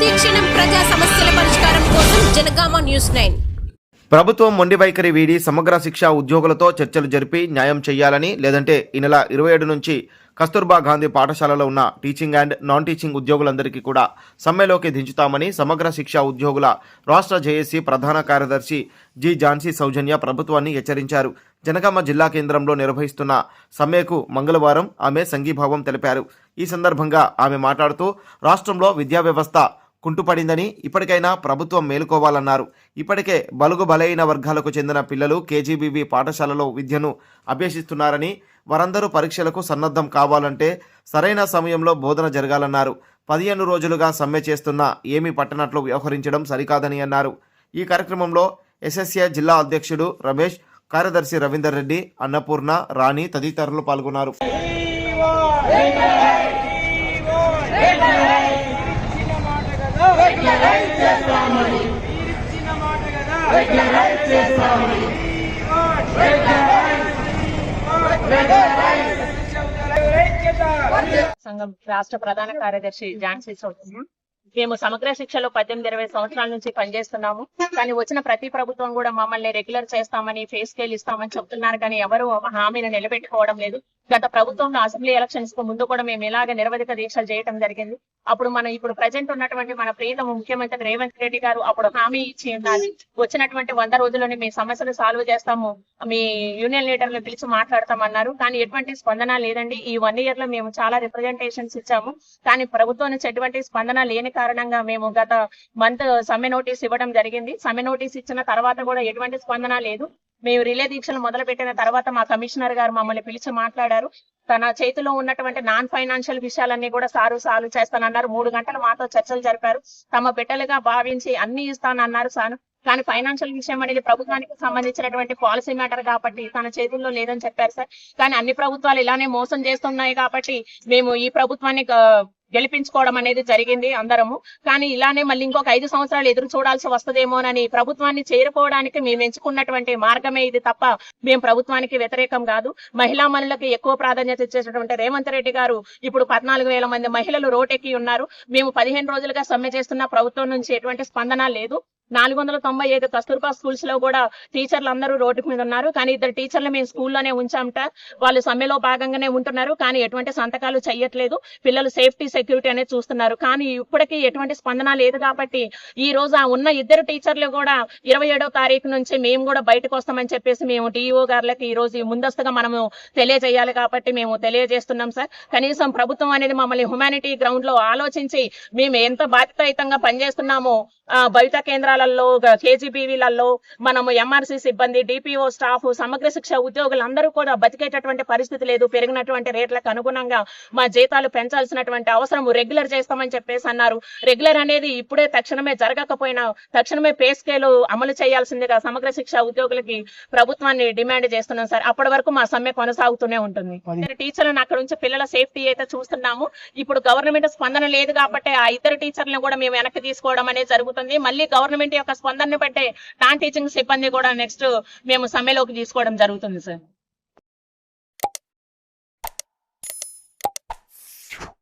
ప్రతిక్షణం ప్రజా సమస్యల పరిష్కారం కోసం జనగామ న్యూస్ నైన్. ప్రభుత్వం మొండి వైఖరి వీడి సమగ్ర శిక్ష ఉద్యోగులతో చర్చలు జరిపి న్యాయం చేయాలని లేదంటే ఈ నెల ఇరవై ఏడు నుంచి కస్తూర్బా గాంధీ పాఠశాలలో ఉన్న టీచింగ్ అండ్ నాన్ టీచింగ్ ఉద్యోగులందరికీ కూడా సమ్మెలోకి దించుతామని సమగ్ర శిక్ష ఉద్యోగుల రాష్ట్ర జేఏసీ ప్రధాన కార్యదర్శి జి ఝాన్సీ సౌజన్య ప్రభుత్వాన్ని హెచ్చరించారు. జనగామ జిల్లా కేంద్రంలో నిర్వహిస్తున్న సమ్మెకు మంగళవారం ఆమె సంఘీభావం తెలిపారు. ఈ సందర్భంగా ఆమె మాట్లాడుతూ రాష్ట్రంలో విద్యా వ్యవస్థ కుంటుపడిందని ఇప్పటికైనా ప్రభుత్వం మేలుకోవాలన్నారు. ఇప్పటికే బలుగు బలైన వర్గాలకు చెందిన పిల్లలు కేజీబీవీ పాఠశాలలో విద్యను అభ్యసిస్తున్నారని వారందరూ పరీక్షలకు సన్నద్ధం కావాలంటే సరైన సమయంలో బోధన జరగాలన్నారు. పదిహేను రోజులుగా సమ్మె చేస్తున్నా ఏమీ పట్టనట్లు వ్యవహరించడం సరికాదని అన్నారు. ఈ కార్యక్రమంలో ఎస్ఎస్ఏ జిల్లా అధ్యక్షుడు రమేష్ కార్యదర్శి రవీందర్ రెడ్డి అన్నపూర్ణ రాణి తదితరులు పాల్గొన్నారు. సంఘం రాష్ట్ర ప్రధాన కార్యదర్శి ఝాన్సీ సౌజన్య మేము సమగ్ర శిక్షలో పద్దెనిమిది ఇరవై సంవత్సరాల నుంచి పనిచేస్తున్నాము. కానీ వచ్చిన ప్రతి ప్రభుత్వం కూడా మమ్మల్ని రెగ్యులర్ చేస్తామని ఫేస్ స్కేల్ ఇస్తామని చెప్తున్నారు. కానీ ఎవరు హామీని నిలబెట్టుకోవడం లేదు. గత ప్రభుత్వంలో అసెంబ్లీ ఎలక్షన్స్కు ముందు కూడా మేము ఇలాగే నిరవధిక దీక్షలు చేయడం జరిగింది. అప్పుడు మనం ఇప్పుడు ప్రజెంట్ ఉన్నటువంటి మన ప్రియతమ ముఖ్యమంత్రి రేవంత్ రెడ్డి గారు అప్పుడు హామీ ఇచ్చి ఉండాలి. వచ్చినటువంటి వంద రోజుల్లోనే మీ సమస్యలు సాల్వ్ చేస్తాము. మీ యూనియన్ లీడర్లు పిలిచి మాట్లాడతామన్నారు. కానీ ఎటువంటి స్పందన లేదండి. ఈ వన్ ఇయర్లో మేము చాలా రిప్రజెంటేషన్స్ ఇచ్చాము. కానీ ప్రభుత్వం నుంచి ఎటువంటి స్పందన లేని కారణంగా మేము గత మంత్ సమ్మె నోటీస్ ఇవ్వడం జరిగింది. సమ్మె నోటీస్ ఇచ్చిన తర్వాత కూడా ఎటువంటి స్పందన లేదు. మేము రిలే దీక్షలు మొదలు పెట్టిన తర్వాత మా కమిషనర్ గారు మమ్మల్ని పిలిచి మాట్లాడారు. తన చేతిలో ఉన్నటువంటి నాన్ ఫైనాన్షియల్ విషయాలన్నీ కూడా సారు సాల్వ్ చేస్తానన్నారు. మూడు గంటలు మాతో చర్చలు జరిపారు. తమ బిడ్డలుగా భావించి అన్ని ఇస్తానన్నారు సార్. కానీ ఫైనాన్షియల్ విషయం అనేది ప్రభుత్వానికి సంబంధించినటువంటి పాలసీ మ్యాటర్ కాబట్టి తన చేతుల్లో లేదని చెప్పారు సార్. కానీ అన్ని ప్రభుత్వాలు ఇలానే మోసం చేస్తున్నాయి కాబట్టి మేము ఈ ప్రభుత్వాన్ని గెలిపించుకోవడం అనేది జరిగింది అందరము. కానీ ఇలానే మళ్ళీ ఇంకొక ఐదు సంవత్సరాలు ఎదురు చూడాల్సి వస్తుందేమోనని ప్రభుత్వాన్ని చేరుకోవడానికి మేము ఎంచుకున్నటువంటి మార్గమే ఇది తప్ప మేము ప్రభుత్వానికి వ్యతిరేకం కాదు. మహిళా మనులకు ఎక్కువ ప్రాధాన్యత ఇచ్చేటటువంటి రేవంత్ రెడ్డి గారు ఇప్పుడు పద్నాలుగు వేల మంది మహిళలు రోటెక్కి ఉన్నారు. మేము పదిహేను రోజులుగా సమ్మె చేస్తున్న ప్రభుత్వం నుంచి ఎటువంటి స్పందన లేదు. నాలుగు వందల తొంభై ఐదు కస్తూర్బా స్కూల్స్లో కూడా టీచర్లు అందరూ రోడ్డు మీద ఉన్నారు. కానీ ఇద్దరు టీచర్లు మేము స్కూల్లోనే ఉంచామట వాళ్ళు సమ్మెలో భాగంగానే ఉంటున్నారు. కానీ ఎటువంటి సంతకాలు చేయట్లేదు పిల్లలు సేఫ్టీ సెక్యూరిటీ అనేది చూస్తున్నారు. కానీ ఇప్పటికీ ఎటువంటి స్పందన లేదు కాబట్టి ఈ రోజు ఆ ఉన్న ఇద్దరు టీచర్లు కూడా ఇరవై ఏడో తారీఖు నుంచి మేము కూడా బయటకు వస్తామని చెప్పేసి మేము డిఈఓ గారులకి ఈ రోజు ముందస్తుగా మనము తెలియజేయాలి కాబట్టి మేము తెలియజేస్తున్నాం సార్. కనీసం ప్రభుత్వం అనేది మమ్మల్ని హ్యుమానిటీ గ్రౌండ్లో ఆలోచించి మేము ఎంత బాధ్యతాయుతంగా పనిచేస్తున్నామో ఆ, కేంద్రాలు కేంద్రాలలో కేజీబీవీలలో మనము ఎంఆర్సీ సిబ్బంది డిపిఓ స్టాఫ్ సమగ్ర శిక్ష ఉద్యోగులందరూ కూడా బతికేటటువంటి పరిస్థితి లేదు. పెరిగినటువంటి రేట్లకు అనుగుణంగా మా జీతాలు పెంచాల్సినటువంటి అవసరం రెగ్యులర్ చేస్తామని చెప్పేసి అన్నారు. రెగ్యులర్ అనేది ఇప్పుడే తక్షణమే జరగకపోయినా తక్షణమే పే స్కేల్ అమలు చేయాల్సిందిగా సమగ్ర శిక్ష ఉద్యోగులకి ప్రభుత్వాన్ని డిమాండ్ చేస్తున్నాం సార్. అప్పటి వరకు మా సమ్మె కొనసాగుతూనే ఉంటుంది. టీచర్లను అక్కడ నుంచి పిల్లల సేఫ్టీ అయితే చూస్తున్నాము. ఇప్పుడు గవర్నమెంట్ స్పందన లేదు కాబట్టి ఆ ఇద్దరు టీచర్లను కూడా మేము వెనక్కి తీసుకోవడం అనేది జరుగుతుంది. మళ్ళీ గవర్నమెంట్ యొక్క స్పందనని బట్టే నాన్ టీచింగ్ సిబ్బంది కూడా నెక్స్ట్ మేము సమ్మెలోకి తీసుకోవడం జరుగుతుంది సార్